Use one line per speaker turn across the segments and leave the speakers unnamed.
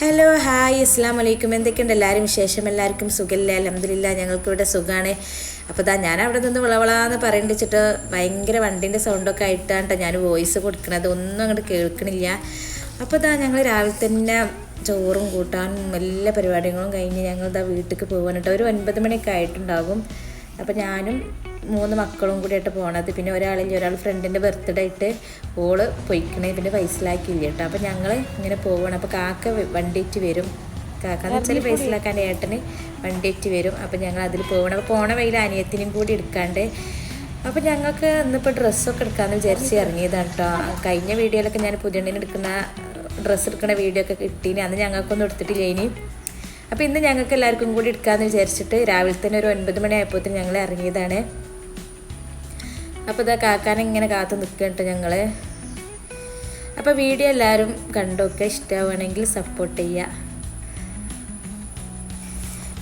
Hello hi ഇസ്ലാം വലൈക്കും എന്തൊക്കെയുണ്ട്? എല്ലാവരും വിശേഷം? എല്ലാവർക്കും സുഖമില്ല? അലഹമില്ല ഞങ്ങൾക്കിവിടെ സുഖമാണ് അപ്പോൾ ഇതാ ഞാൻ അവിടെ നിന്ന് വിളവളാന്ന് പറയണ്ടിച്ചിട്ട് ഭയങ്കര വണ്ടീന്റെ സൗണ്ടൊക്കെ ആയിട്ടാണ് ഞാൻ വോയിസ് കൊടുക്കണത്. ഒന്നും അങ്ങോട്ട് കേൾക്കണില്ല. അപ്പോൾ ഇതാ ഞങ്ങൾ രാവിലെ തന്നെ ചോറും കൂട്ടാനും എല്ലാ പരിപാടികളും കഴിഞ്ഞ് ഞങ്ങൾ ഇതാ വീട്ടിലേക്ക് പോകാനിട്ട് ഒരു ഒൻപത് മണിയൊക്കെ ആയിട്ടുണ്ടാകും. അപ്പോൾ ഞാനും മൂന്ന് മക്കളും കൂടിയായിട്ട് പോണത്. പിന്നെ ഒരാളില്ല ഒരാൾ ഫ്രണ്ടിന്റെ ബർത്ത്ഡേ ആയിട്ട് ഓൾ പൊയ്ക്കണേ. പിന്നെ പൈസലാക്കിയില്ല കേട്ടോ. അപ്പോൾ ഞങ്ങൾ ഇങ്ങനെ പോവുകയാണ് അപ്പോൾ കാക്ക വണ്ടിയിട്ട് വരും. കാക്ക എന്ന് വെച്ചാൽ പൈസലാക്കാൻ ഏട്ടന് വണ്ടിയിട്ട് വരും. അപ്പോൾ ഞങ്ങൾ അതിൽ പോകണം അപ്പോൾ പോണ വഴിയിൽ അനിയത്തിനും കൂടി എടുക്കാണ്ട്. അപ്പോൾ ഞങ്ങൾക്ക് ഇന്നിപ്പോൾ ഡ്രസ്സൊക്കെ എടുക്കാമെന്ന് വിചാരിച്ച് ഇറങ്ങിയതാണ് കേട്ടോ കഴിഞ്ഞ വീഡിയോയിലൊക്കെ ഞാൻ പുതിയണ്ണിന് എടുക്കുന്ന ഡ്രസ്സ് എടുക്കുന്ന വീഡിയോ ഒക്കെ കിട്ടീനി. അന്ന് ഞങ്ങൾക്കൊന്നും എടുത്തിട്ടില്ല ഇനി. അപ്പോൾ ഇന്ന് ഞങ്ങൾക്ക് എല്ലാവർക്കും കൂടി എടുക്കാമെന്ന് വിചാരിച്ചിട്ട് രാവിലെ തന്നെ ഒരു ഒൻപത് മണി ആയപ്പോഴത്തേന് ഞങ്ങൾ ഇറങ്ങിയതാണ്. അപ്പോൾ ഇതാ കാക്കാനെ ഇങ്ങനെ കാത്തു നിൽക്കട്ടോ ഞങ്ങൾ അപ്പോൾ വീഡിയോ എല്ലാവരും കണ്ടൊക്കെ ഇഷ്ടമാവുകയാണെങ്കിൽ സപ്പോർട്ട് ചെയ്യുക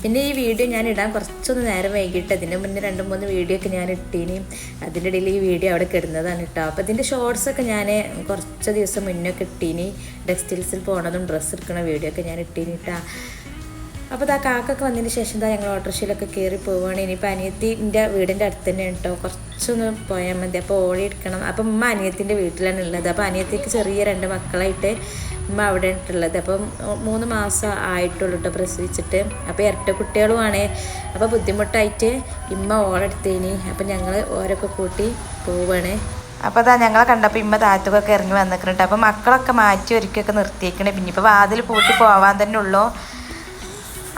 പിന്നെ ഈ വീഡിയോ ഞാൻ ഇടാൻ കുറച്ചൊന്ന് നേരം വൈകിട്ട് അതിന് മുന്നേ രണ്ട് മൂന്ന് വീഡിയോ ഒക്കെ ഞാൻ ഇട്ടീനി. അതിന്റെ ഇടയിൽ ഈ വീഡിയോ അവിടെ കിടുന്നതാണ് കേട്ടോ. അപ്പോൾ ഇതിന്റെ ഷോർട്സൊക്കെ ഞാൻ കുറച്ച് ദിവസം മുന്നേ ഒക്കെ ഇട്ടീനി. ടെക്സ്റ്റൈൽസിൽ പോണതും ഡ്രസ്സ് എടുക്കണ വീഡിയോ ഒക്കെ ഞാൻ ഇട്ടീനി കേട്ടോ. അപ്പോൾ ഇതാ കാക്കൊക്കെ വന്നതിന് ശേഷം ഇതാ ഞങ്ങൾ ഓട്ടോറിക്ഷയിലൊക്കെ കയറി പോവുകയാണ് ഇനിയിപ്പോൾ അനിയത്തിന്റെ വീടിന്റെ അടുത്ത് തന്നെയാണ് കേട്ടോ കുറച്ചൊന്ന് പോയാൽ മതി. അപ്പോൾ ഓടി എടുക്കണം. അപ്പം ഉമ്മ അനിയത്തിന്റെ വീട്ടിലാണ് ഉള്ളത്. അപ്പോൾ അനിയത്തിക്ക് ചെറിയ രണ്ട് മക്കളായിട്ട് ഉമ്മ അവിടെ ഉള്ളത്. അപ്പം മൂന്ന് മാസം ആയിട്ടുള്ളൂ കേട്ടോ പ്രസവിച്ചിട്ട്. അപ്പോൾ ഇരട്ട കുട്ടികളുമാണ്. അപ്പോൾ ബുദ്ധിമുട്ടായിട്ട് ഇമ്മ ഓളെടുത്തേനി അപ്പം ഞങ്ങൾ ഓരൊക്കെ കൂട്ടി പോവുകയാണ് അപ്പോൾ അതാ ഞങ്ങളെ കണ്ടപ്പോൾ ഇമ്മ താത്തുകൊക്കെ ഇറങ്ങി വന്നിട്ടുണ്ട് അപ്പോൾ മക്കളൊക്കെ മാറ്റി ഒരുക്കൊക്കെ നിർത്തിയേക്കണേ. പിന്നെ ഇപ്പോൾ വാതിൽ പൂട്ടി പോവാൻ തന്നെ ഉള്ളൂ.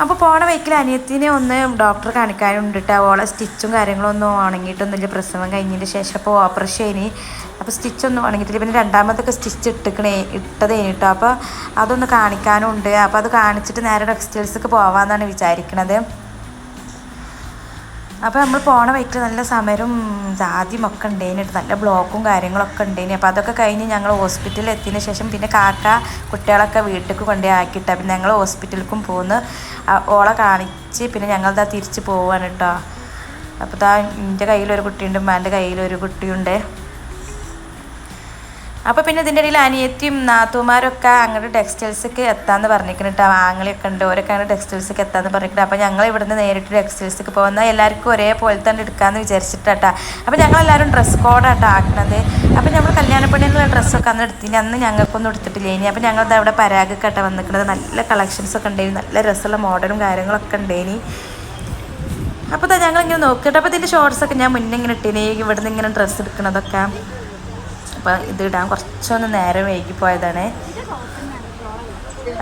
അപ്പോൾ പോണ വൈക്കിൽ അനിയത്തിനെ ഒന്ന് ഡോക്ടർ കാണിക്കാനുണ്ട് കേട്ടോ ഓളെ സ്റ്റിച്ചും കാര്യങ്ങളും കാര്യങ്ങളൊന്നും ഉണങ്ങിയിട്ടൊന്നുമില്ല. പ്രസവം കഴിഞ്ഞതിന്റെ ശേഷം അപ്പോൾ ഓപ്പറേഷൻ ഇനി അപ്പോൾ സ്റ്റിച്ചൊന്നും ഉണങ്ങിയിട്ടില്ല. പിന്നെ രണ്ടാമതൊക്കെ സ്റ്റിച്ച് ഇട്ടിക്കണേ ഇട്ടതേ കേട്ടോ അപ്പോൾ അതൊന്ന് കാണിക്കാനുണ്ട്. അപ്പോൾ അത് കാണിച്ചിട്ട് നേരെ ടെക്സ്റ്റൈൽസൊക്കെ പോകാമെന്നാണ് വിചാരിക്കണത്. അപ്പോൾ നമ്മൾ പോണ വഴിക്ക് നല്ല സമരം ജാതിയും ഒക്കെ ഉണ്ടായിന് നല്ല ബ്ലോക്കും കാര്യങ്ങളൊക്കെ ഉണ്ടായിന് അപ്പോൾ അതൊക്കെ കഴിഞ്ഞ് ഞങ്ങൾ ഹോസ്പിറ്റലിൽ എത്തിയതിന് ശേഷം പിന്നെ കാക്ക കുട്ടികളൊക്കെ വീട്ടിലേക്ക് കൊണ്ടുപോയി ആക്കിയിട്ടാണ് പിന്നെ ഞങ്ങൾ ഹോസ്പിറ്റലിലേക്കും പോന്ന് ഓളെ കാണിച്ച് പിന്നെ ഞങ്ങളിതാ തിരിച്ച് പോവാണ് കേട്ടോ അപ്പോൾ ഇതാ എന്റെ കയ്യിലൊരു കുട്ടിയുണ്ട് ഉമ്മാന്റെ കയ്യിലൊരു കുട്ടിയുണ്ട്. അപ്പോൾ പിന്നെ ഇതിന്റെ ഇടയിൽ അനിയത്തിയും നാത്തുമാരൊക്കെ അങ്ങോട്ട് ടെക്സ്റ്റൈൽസൊക്കെ എത്താമെന്ന് പറഞ്ഞിരിക്കുന്നുണ്ട് ആങ്ങളൊക്കെ ഉണ്ട്. ഓരൊക്കെ അങ്ങനെ ടെക്സ്റ്റൈൽസൊക്കെ എത്താമെന്ന് പറഞ്ഞിട്ടുണ്ട് അപ്പോൾ ഞങ്ങൾ ഇവിടുന്ന് നേരിട്ട് ടെക്സ്റ്റൈൽസൊക്കെ പോകുന്ന എല്ലാവർക്കും ഒരേപോലെ തന്നെ എടുക്കാമെന്ന് വിചാരിച്ചിട്ടാട്ടാ അപ്പോൾ ഞങ്ങളെല്ലാവരും ഡ്രസ് കോഡാട്ടോ ആക്കണത്. അപ്പോൾ നമ്മൾ കല്യാണപ്പണിയുള്ള ഡ്രസ്സൊക്കെ അന്ന് എടുത്തിന്. അന്ന് ഞങ്ങൾക്കൊന്നും എടുത്തിട്ടില്ലേ ഇനി. അപ്പോൾ ഞങ്ങളത് അവിടെ പരാഗക്കട്ട വന്നിരിക്കുന്നത് നല്ല കളക്ഷൻസ് ഒക്കെ ഉണ്ടായിരുന്നു നല്ല രസമുള്ള മോഡലും കാര്യങ്ങളൊക്കെ ഉണ്ടായിനി. അപ്പോൾ ഞങ്ങളിങ്ങനെ നോക്കിയിട്ട്. അപ്പോൾ ഇതിന്റെ ഷോർട്സൊക്കെ ഞാൻ മുന്നേ ഇങ്ങനെ ഇട്ടിനി. ഇവിടുന്ന് ഇങ്ങനെ ഡ്രസ്സ് എടുക്കണതൊക്കെ. അപ്പം ഇത് ഇടാൻ കുറച്ചൊന്ന് നേരം വൈകി പോയതാണ്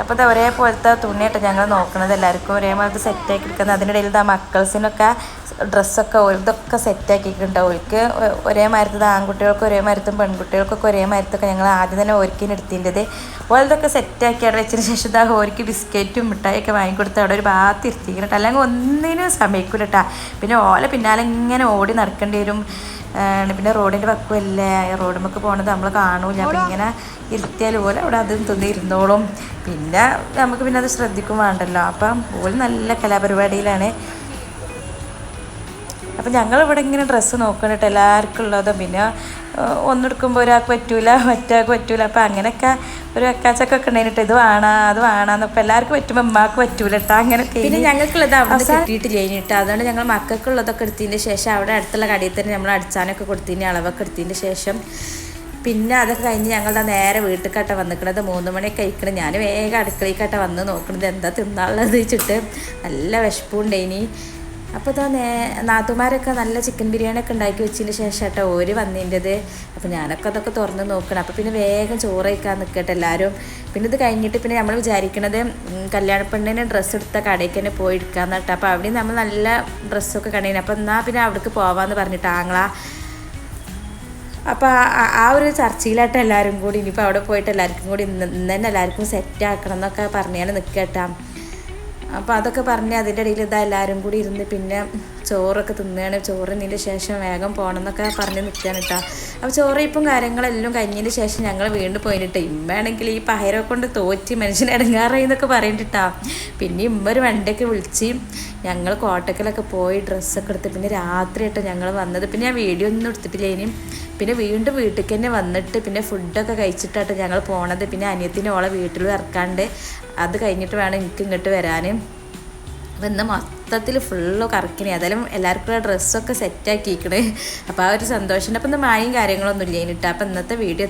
അപ്പോൾ ഇത് ഒരേപോലത്തെ തുണിയായിട്ട് ഞങ്ങൾ നോക്കുന്നത് എല്ലാവർക്കും ഒരേപോലത്തെ സെറ്റാക്കി എടുക്കുന്നത്. അതിനിടയിൽ ഇതാ മക്കൾസിനൊക്കെ ഡ്രസ്സൊക്കെ ഇതൊക്കെ സെറ്റാക്കിയിട്ടുണ്ട് ഓർക്ക് ഒരേ മരത്തത് ആൺകുട്ടികൾക്ക് ഒരേ മരത്തും പെൺകുട്ടികൾക്കൊക്കെ ഒരേ മരത്തൊക്കെ ഞങ്ങൾ ആദ്യം തന്നെ ഓർക്കിന് എടുത്തിന്റെത് ഓലതൊക്കെ സെറ്റാക്കി അവിടെ വെച്ചതിന് ശേഷം ഇതാ ഓർക്ക് ബിസ്ക്കറ്റും മിഠായിയൊക്കെ വാങ്ങിക്കൊടുത്ത് അവിടെ ഒരു ഭാഗത്ത് ഇരുത്തിക്കണം അല്ലെങ്കിൽ ഒന്നിനും സമയക്കൂല കേട്ടോ പിന്നെ ഓല പിന്നാലെ ഇങ്ങനെ ഓടി നടക്കേണ്ടി വരും. പിന്നെ റോഡിന്റെ പക്കമല്ലേ റോഡുമൊക്കെ പോണത് നമ്മൾ കാണൂല. അപ്പം ഇങ്ങനെ ഇരുത്തിയാൽ പോലെ അവിടെ അതും തിന്ന് ഇരുന്നോളും. പിന്നെ നമുക്ക് പിന്നെ അത് ശ്രദ്ധിക്കും വേണ്ടല്ലോ. അപ്പം ഓൽ നല്ല കലാപരിപാടിയിലാണ്. അപ്പം ഞങ്ങളിവിടെ ഇങ്ങനെ ഡ്രസ്സ് നോക്കണിട്ട് എല്ലാവർക്കും ഉള്ളതും. പിന്നെ ഒന്നെടുക്കുമ്പോൾ ഒരാൾക്ക് പറ്റൂല മറ്റാൾക്ക് പറ്റൂല. അപ്പം അങ്ങനെയൊക്കെ ഒരു അക്കാച്ചൊക്കെ ഉണ്ടായിട്ട് ഇത് വേണം അത് വേണം ഇപ്പം എല്ലാവർക്കും പറ്റുമ്പോൾ ഉമ്മാക്ക് പറ്റൂല കേട്ടോ അങ്ങനെ പിന്നെ ഞങ്ങൾക്കുള്ളത് അവിടെ കിട്ടിയിട്ടില്ല കഴിഞ്ഞിട്ട് അതുകൊണ്ട് ഞങ്ങൾ മക്കൾക്കുള്ളതൊക്കെ എടുത്തതിന്റെ ശേഷം അവിടെ അടുത്തുള്ള കടയിൽ തന്നെ നമ്മൾ അടിച്ചാനൊക്കെ കൊടുത്തതിന്റെ അളവൊക്കെ എടുത്തതിന്റെ ശേഷം പിന്നെ അതൊക്കെ കഴിഞ്ഞ് ഞങ്ങളുടെ നേരെ വീട്ടിൽക്കട്ട വന്നിക്കണത് മൂന്ന് മണിയൊക്കെ കഴിക്കണം ഞാൻ വേഗം അടുക്കളയിൽക്കട്ട വന്ന് നോക്കണത് എന്താ തിന്നാനുള്ളത് വെച്ചിട്ട് നല്ല വിശപ്പുണ്ടേനി അപ്പോൾ ഇതാ നേ നാത്തുമാരൊക്കെ നല്ല ചിക്കൻ ബിരിയാണി ഒക്കെ ഉണ്ടാക്കി വെച്ചതിന് ശേഷം കേട്ടോ ഓര് വന്നതിന്റെത് അപ്പോൾ ഞാനൊക്കെ അതൊക്കെ തുറന്ന് നോക്കണം. അപ്പോൾ പിന്നെ വേഗം ചോറ് കഴിക്കാൻ നിൽക്കട്ടെ എല്ലാവരും പിന്നെ ഇത് കഴിഞ്ഞിട്ട് പിന്നെ നമ്മൾ വിചാരിക്കണത് കല്യാണപ്പെണ്ണിന് ഡ്രസ്സ് എടുത്ത കടയ്ക്ക് തന്നെ പോയി എടുക്കാമെന്ന് കേട്ടോ. അപ്പോൾ അവിടെ നമ്മൾ നല്ല ഡ്രസ്സൊക്കെ കണ്ടീന്. അപ്പോൾ എന്നാൽ പിന്നെ അവിടേക്ക് പോവാമെന്ന് പറഞ്ഞിട്ട് ആങ്ങളാ. അപ്പോൾ ആ ഒരു ചർച്ചയിലായിട്ട് എല്ലാവരും കൂടി. ഇനിയിപ്പോൾ അവിടെ പോയിട്ട് എല്ലാവർക്കും കൂടി ഇന്ന് തന്നെ എല്ലാവർക്കും സെറ്റ് ആക്കണം എന്നൊക്കെ പറഞ്ഞാൽ നിൽക്കട്ടാ അപ്പോൾ അതൊക്കെ പറഞ്ഞ് അതിന്റെ ഇടയിൽ ഇതാ എല്ലാവരും കൂടി ഇരുന്ന് പിന്നെ ചോറൊക്കെ തിന്നുകയാണ് ചോറിനതിന്റെ ശേഷം വേഗം പോകണം എന്നൊക്കെ പറഞ്ഞ് നിൽക്കുകയാണ് കേട്ടോ അപ്പോൾ ചോറയിപ്പും കാര്യങ്ങളെല്ലാം കഴിഞ്ഞതിന് ശേഷം ഞങ്ങൾ വീണ്ടും പോയിട്ട് ഇമ്മയാണെങ്കിൽ ഈ പയറെ കൊണ്ട് തോറ്റി മനുഷ്യനെ ഇടങ്ങാറായി എന്നൊക്കെ പറയണ്ടിട്ടാ പിന്നെ ഇമ്മ ഒരു വണ്ടിയൊക്കെ വിളിച്ച് ഞങ്ങൾ കോട്ടക്കലൊക്കെ പോയി ഡ്രസ്സൊക്കെ എടുത്ത് പിന്നെ രാത്രി രാത്രിയായിട്ട് ഞങ്ങൾ വന്നത്. പിന്നെ ഞാൻ വീഡിയോ ഒന്നും എടുത്തിട്ടില്ല ഇനി. പിന്നെ വീണ്ടും വീട്ടിൽ തന്നെ വന്നിട്ട് പിന്നെ ഫുഡൊക്കെ കഴിച്ചിട്ടായിട്ട് ഞങ്ങൾ പോണത്. പിന്നെ അനിയത്തിനെ ഓളെ വീട്ടിൽ ഇറക്കാണ്ട് അത് കഴിഞ്ഞിട്ട് വേണം എനിക്ക് ഇങ്ങോട്ട് വരാൻ അപ്പം ഇന്ന് മൊത്തത്തിൽ ഫുള്ള് കറക്കിനെ. ഏതായാലും എല്ലാവർക്കും ഡ്രസ്സൊക്കെ സെറ്റാക്കിയിരിക്കണേ അപ്പോൾ ആ ഒരു സന്തോഷം അപ്പം ഇന്ന് മായും കാര്യങ്ങളൊന്നും ഇല്ല ഇനിട്ട് അപ്പം ഇന്നത്തെ വീഡിയോ